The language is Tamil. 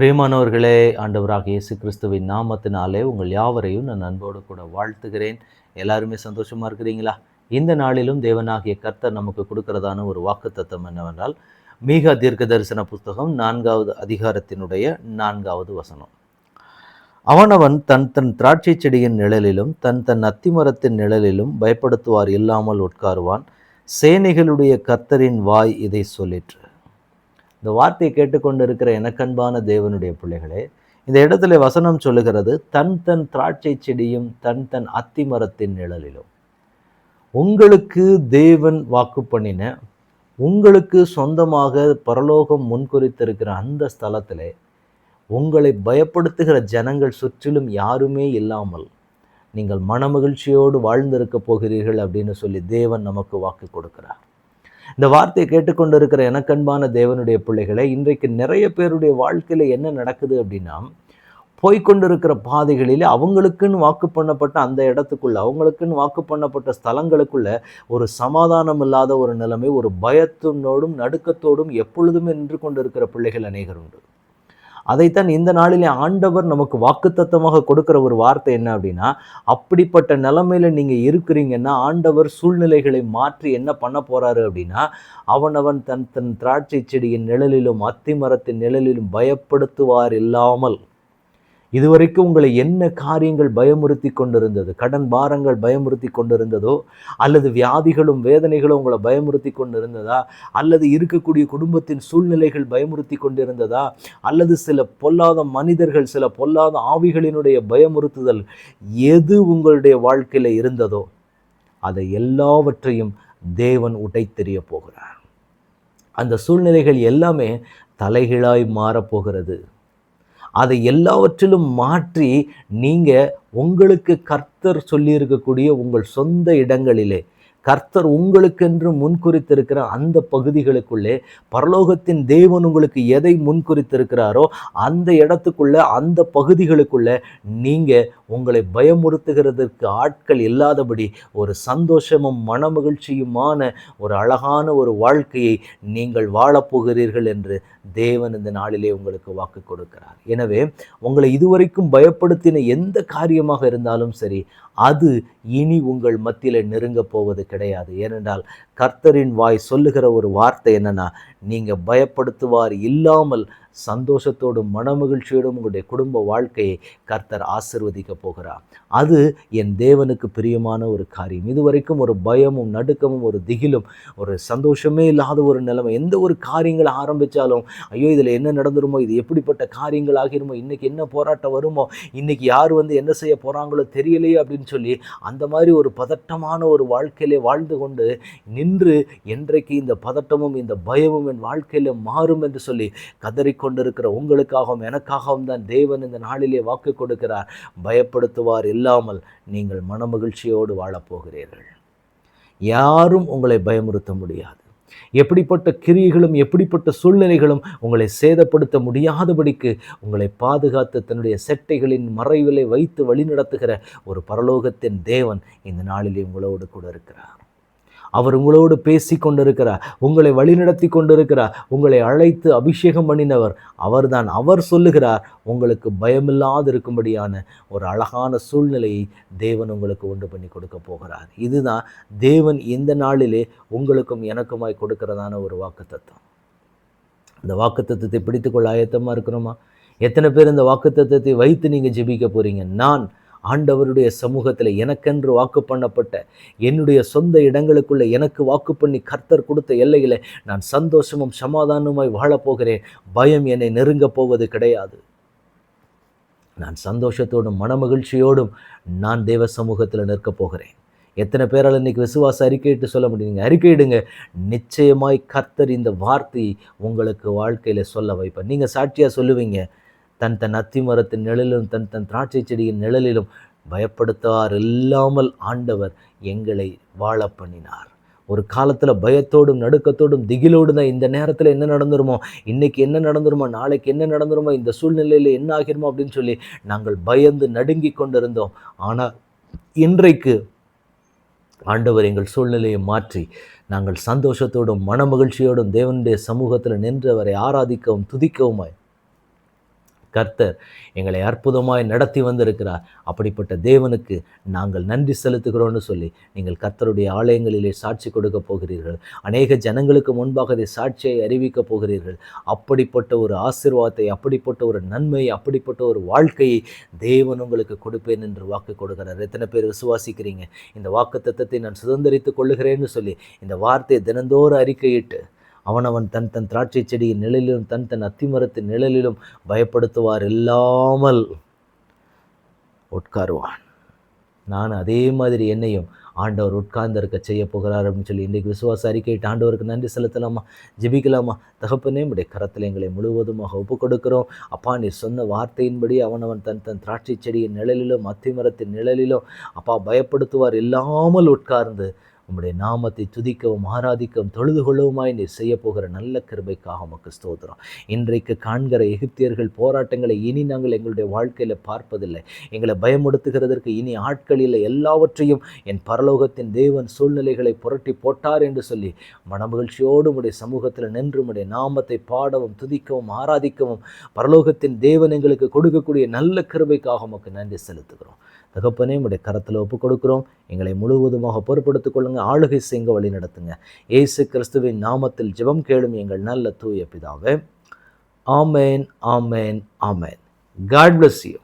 பிரியமானவர்களே ஆண்டவராக இயேசு கிறிஸ்துவின் நாமத்தினாலே உங்கள் யாவரையும் நான் அன்போடு கூட வாழ்த்துகிறேன். எல்லாருமே சந்தோஷமாக இருக்கிறீங்களா? இந்த நாளிலும் தேவனாகிய கர்த்தர் நமக்கு கொடுக்கிறதான ஒரு வாக்குத்தத்தம் என்னவென்றால் மீகா தீர்க்க தரிசன புஸ்தகம் நான்காவது அதிகாரத்தினுடைய நான்காவது வசனம். அவனவன் தன் தன் திராட்சை செடியின் நிழலிலும் தன் தன் அத்திமரத்தின் நிழலிலும் பயப்படுத்துவார் இல்லாமல் உட்காருவான். சேனைகளுடைய கர்த்தரின் வாய் இதை சொல்லிற்று. இந்த வார்த்தையை கேட்டுக்கொண்டு இருக்கிற எனக்கன்பான தேவனுடைய பிள்ளைகளே இந்த இடத்துல வசனம் சொல்லுகிறது தன் தன் திராட்சை செடியும் தன் தன் அத்திமரத்தின் நிழலிலும். உங்களுக்கு தேவன் வாக்கு பண்ணின உங்களுக்கு சொந்தமாக பரலோகம் முன்குறித்திருக்கிற அந்த ஸ்தலத்தில் உங்களை பயப்படுத்துகிற ஜனங்கள் சுற்றிலும் யாருமே இல்லாமல் நீங்கள் மனமகிழ்ச்சியோடு வாழ்ந்திருக்க போகிறீர்கள் அப்படின்னு சொல்லி தேவன் நமக்கு வாக்கு கொடுக்கிறார். இந்த வார்த்தையை கேட்டுக்கொண்டு இருக்கிற எனக்கன்பான தேவனுடைய பிள்ளைகளை இன்றைக்கு நிறைய பேருடைய வாழ்க்கையில் என்ன நடக்குது அப்படின்னா போய்கொண்டிருக்கிற பாதைகளில் அவங்களுக்குன்னு வாக்கு பண்ணப்பட்ட அந்த இடத்துக்குள்ள அவங்களுக்குன்னு வாக்கு பண்ணப்பட்ட ஸ்தலங்களுக்குள்ள ஒரு சமாதானம் இல்லாத ஒரு நிலைமை ஒரு பயத்தினோடும் நடுக்கத்தோடும் எப்பொழுதுமே நின்று கொண்டிருக்கிற பிள்ளைகள் அநேகர் உண்டு. அதைத்தான் இந்த நாளிலே ஆண்டவர் நமக்கு வாக்குத்தத்தமாக கொடுக்கிற ஒரு வார்த்தை என்ன அப்படின்னா அப்படிப்பட்ட நிலைமையில நீங்கள் இருக்கிறீங்கன்னா ஆண்டவர் சூழ்நிலைகளை மாற்றி என்ன பண்ண போகிறாரு அப்படின்னா அவனவன் தன் தன் திராட்சை செடியின் நிழலிலும் அத்திமரத்தின் நிழலிலும் பயப்படுத்துவார் இல்லாமல். இதுவரைக்கும் உங்களை என்ன காரியங்கள் பயமுறுத்தி கொண்டிருந்தது? கடன் பாரங்கள் பயமுறுத்தி கொண்டிருந்ததோ? அல்லது வியாதிகளும் வேதனைகளும் உங்களை பயமுறுத்தி கொண்டிருந்ததா? அல்லது இருக்கக்கூடிய குடும்பத்தின் சூழ்நிலைகள் பயமுறுத்தி கொண்டிருந்ததா? அல்லது சில பொல்லாத மனிதர்கள் சில பொல்லாத ஆவிகளினுடைய பயமுறுத்துதல் எது உங்களுடைய வாழ்க்கையில் இருந்ததோ? அதை எல்லாவற்றையும் தேவன் உடைத்தெறிய போகிறார். அந்த சூழ்நிலைகள் எல்லாமே தலைகீழாய் மாறப்போகிறது அதை எல்லாவற்றிலும் மாற்றி நீங்கள் உங்களுக்கு கர்த்தர் சொல்லியிருக்கக்கூடிய உங்கள் சொந்த இடங்களிலே கர்த்தர் உங்களுக்கென்று முன்குறித்திருக்கிற அந்த பகுதிகளுக்குள்ளே பரலோகத்தின் தேவன் உங்களுக்கு எதை முன்குறித்திருக்கிறாரோ அந்த இடத்துக்குள்ள அந்த பகுதிகளுக்குள்ள நீங்கள் உங்களை பயமுறுத்துகிறதற்கு ஆட்கள் இல்லாதபடி ஒரு சந்தோஷமும் மனமகிழ்ச்சியுமான ஒரு அழகான ஒரு வாழ்க்கையை நீங்கள் வாழப்போகிறீர்கள் என்று தேவன் இந்த நாளிலே உங்களுக்கு வாக்கு கொடுக்கிறார். எனவே உங்களை இதுவரைக்கும் பயப்படுத்தின எந்த காரியமாக இருந்தாலும் சரி அது இனி உங்கள் மத்தியில் நெருங்கப் போவது கிடையாது. ஏனென்றால் கர்த்தரின் வாய் சொல்லுகிற ஒரு வார்த்தை என்னென்னா நீங்கள் பயப்படுத்துவார் இல்லாமல் சந்தோஷத்தோடும் மனமகிழ்ச்சியோடும் உங்களுடைய குடும்ப வாழ்க்கையை கர்த்தர் ஆசிர்வதிக்க போகிறார். அது என் தேவனுக்கு பிரியமான ஒரு காரியம். இதுவரைக்கும் ஒரு பயமும் நடுக்கமும் ஒரு திகிலும் ஒரு சந்தோஷமே இல்லாத ஒரு நிலைமை எந்த ஒரு காரியங்களை ஆரம்பித்தாலும் ஐயோ இதில் என்ன நடந்துருமோ இது எப்படிப்பட்ட காரியங்கள் ஆகிருமோ இன்றைக்கி என்ன போராட்டம் வருமோ இன்றைக்கி யார் வந்து என்ன செய்ய போகிறாங்களோ தெரியலையே அப்படின்னு சொல்லி அந்த மாதிரி ஒரு பதட்டமான ஒரு வாழ்க்கையிலே வாழ்ந்து கொண்டு நின்று என்றைக்கு இந்த பதட்டமும் இந்த பயமும் என் வாழ்க்கையில் மாறும் என்று சொல்லி கதறிக்கொண்டிருக்கிற உங்களுக்காகவும் எனக்காகவும் தான் தேவன் இந்த நாளிலே வாக்கு கொடுக்கிறார். பயப்படுத்துவார் இல்லாமல் நீங்கள் மனமகிழ்ச்சியோடு வாழப்போகிறீர்கள் யாரும் உங்களை பயமுறுத்த முடியாது. எப்படிப்பட்ட கிரியைகளும் எப்படிப்பட்ட சூழ்நிலைகளும் உங்களை சேதப்படுத்த முடியாதபடிக்கு உங்களை பாதுகாத்து தன்னுடைய செட்டைகளின் மறைவிலை வைத்து வழிநடத்துகிற ஒரு பரலோகத்தின் தேவன் இந்த நாளிலே உங்களோடு கூட இருக்கிறார். அவர் உங்களோடு பேசி கொண்டிருக்கிறார் உங்களை வழிநடத்தி கொண்டிருக்கிறார் உங்களை அழைத்து அபிஷேகம் பண்ணினவர் அவர்தான். அவர் சொல்லுகிறார் உங்களுக்கு பயமில்லாது இருக்கும்படியான ஒரு அழகான சூழ்நிலையை தேவன் உங்களுக்கு உண்டு பண்ணி கொடுக்க போகிறார். இதுதான் தேவன் இந்த நாளிலே உங்களுக்கும் எனக்குமாய் கொடுக்கிறதான ஒரு வாக்கு தத்துவம் இந்த வாக்கு தத்துவத்தை பிடித்துக்கொள்ள ஆயத்தமாக இருக்கிறோமா எத்தனை பேர் இந்த வாக்கு தத்துவத்தை வைத்து நீங்கள் ஜெபிக்க போகிறீங்க நான் ஆண்டவருடைய சமூகத்தில் எனக்கென்று வாக்கு பண்ணப்பட்ட என்னுடைய சொந்த இடங்களுக்குள்ளே எனக்கு வாக்கு பண்ணி கர்த்தர் கொடுத்த எல்லையில் நான் சந்தோஷமும் சமாதானமாய் வாழப்போகிறேன். பயம் என்னை நெருங்கப் போவது கிடையாது. நான் சந்தோஷத்தோடும் மனமகிழ்ச்சியோடும் நான் தேவ சமூகத்தில் நிற்கப் போகிறேன். எத்தனை பேரால் இன்றைக்கி விசுவாச அறிக்கையிட்டு சொல்ல முடியுங்க அறிக்கையிடுங்க. நிச்சயமாய் கர்த்தர் இந்த வார்த்தை உங்களுக்கு வாழ்க்கையில் சொல்ல வைப்பார். நீங்கள் சாட்சியாக சொல்லுவீங்க. தன் தன் அத்தி மரத்தின் நிழலிலும் தன் தன் திராட்சை செடியின் நிழலிலும் பயப்படுத்தார் இல்லாமல் ஆண்டவர் எங்களை வாழ பண்ணினார். ஒரு காலத்தில் பயத்தோடும் நடுக்கத்தோடும் திகிலோடு தான் இந்த நேரத்தில் என்ன நடந்துருமோ இன்றைக்கி என்ன நடந்துருமோ நாளைக்கு என்ன நடந்துருமோ இந்த சூழ்நிலையில் என்ன ஆகிருமோ அப்படின்னு சொல்லி நாங்கள் பயந்து நடுங்கி கொண்டிருந்தோம். ஆனால் இன்றைக்கு ஆண்டவர் எங்கள் சூழ்நிலையை மாற்றி நாங்கள் சந்தோஷத்தோடும் மனமகிழ்ச்சியோடும் தேவனுடைய சமூகத்தில் நின்றவரை ஆராதிக்கவும் துதிக்கவுமாய் கர்த்தர் எங்களை அற்புதமாய் நடத்தி வந்திருக்கிறார். அப்படிப்பட்ட தேவனுக்கு நாங்கள் நன்றி செலுத்துகிறோம்னு சொல்லி நீங்கள் கர்த்தருடைய ஆலயங்களிலே சாட்சி கொடுக்க போகிறீர்கள். அநேக ஜனங்களுக்கு முன்பாக அதை சாட்சியை அறிவிக்கப் போகிறீர்கள். அப்படிப்பட்ட ஒரு ஆசிர்வாதத்தை அப்படிப்பட்ட ஒரு நன்மை அப்படிப்பட்ட ஒரு வாழ்க்கையை தேவன் உங்களுக்கு கொடுப்பேன் என்று வாக்கு கொடுக்கிறார். எத்தனை பேர் விசுவாசிக்கிறீங்க? இந்த வாக்கு தத்தத்தை நான் சுதந்திரித்துக் கொள்ளுகிறேன்னு சொல்லி இந்த வார்த்தையை தினந்தோறும் அறிக்கையிட்டு அவனவன் தன் தன் திராட்சை செடியின் நிழலிலும் தன் தன் அத்திமரத்தின் நிழலிலும் பயப்படுத்துவார் இல்லாமல் உட்காருவான். நான் அதே மாதிரி என்னையும் ஆண்டவர் உட்கார்ந்திருக்க செய்ய போகிறார் அப்படின்னு சொல்லி இன்றைக்கு விசுவாச அறிக்கையிட்டு ஆண்டவருக்கு நன்றி செலுத்தலாமா? ஜெபிக்கலாமா? தகப்பனே உடைய கரத்தில் எங்களை முழுவதுமாக ஒப்பு கொடுக்கிறோம் அப்பா நீ சொன்ன வார்த்தையின்படி அவனவன் தன் தன் திராட்சை செடியின் நிழலிலும் அத்திமரத்தின் நிழலிலும் அப்பா பயப்படுத்துவார் இல்லாமல் உட்கார்ந்து உம்முடைய நாமத்தை துதிக்கவும் ஆராதிக்கவும் தொழுது கொள்ளவுமாய் நீர் செய்ய போகிற நல்ல கிருபைக்காக உமக்கு ஸ்தோத்திரம். இன்றைக்கு காண்கிற எகிப்தியர்கள் போராட்டங்களை இனி நாங்கள் எங்களுடைய வாழ்க்கையில் பார்ப்பதில்லை. எங்களை பயமுடுத்துகிறதற்கு இனி ஆட்கள் இல்லை. எல்லாவற்றையும் என் பரலோகத்தின் தேவன் சூழ்நிலைகளை புரட்டி போட்டார் என்று சொல்லி மனமகிழ்ச்சியோடு உடைய சமூகத்தில் நின்று உடைய நாமத்தை பாடவும் துதிக்கவும் ஆராதிக்கவும் பரலோகத்தின் தேவன் எங்களுக்கு கொடுக்கக்கூடிய நல்ல கிருபைக்காக உமக்கு நன்றி செலுத்துகிறோம். தகப்பனே உடைய கரத்தில் ஒப்பு கொடுக்குறோம் எங்களை முழுவதுமாக பொறுப்படுத்திக் கொள்ளுங்கள் ஆளுகை செய்ய வழி நடத்துங்க. ஏசு கிறிஸ்துவின் நாமத்தில் ஜெபம் கேளும் எங்கள் நல்ல தூய பிதாவே. ஆமேன் ஆமேன் ஆமேன். God bless you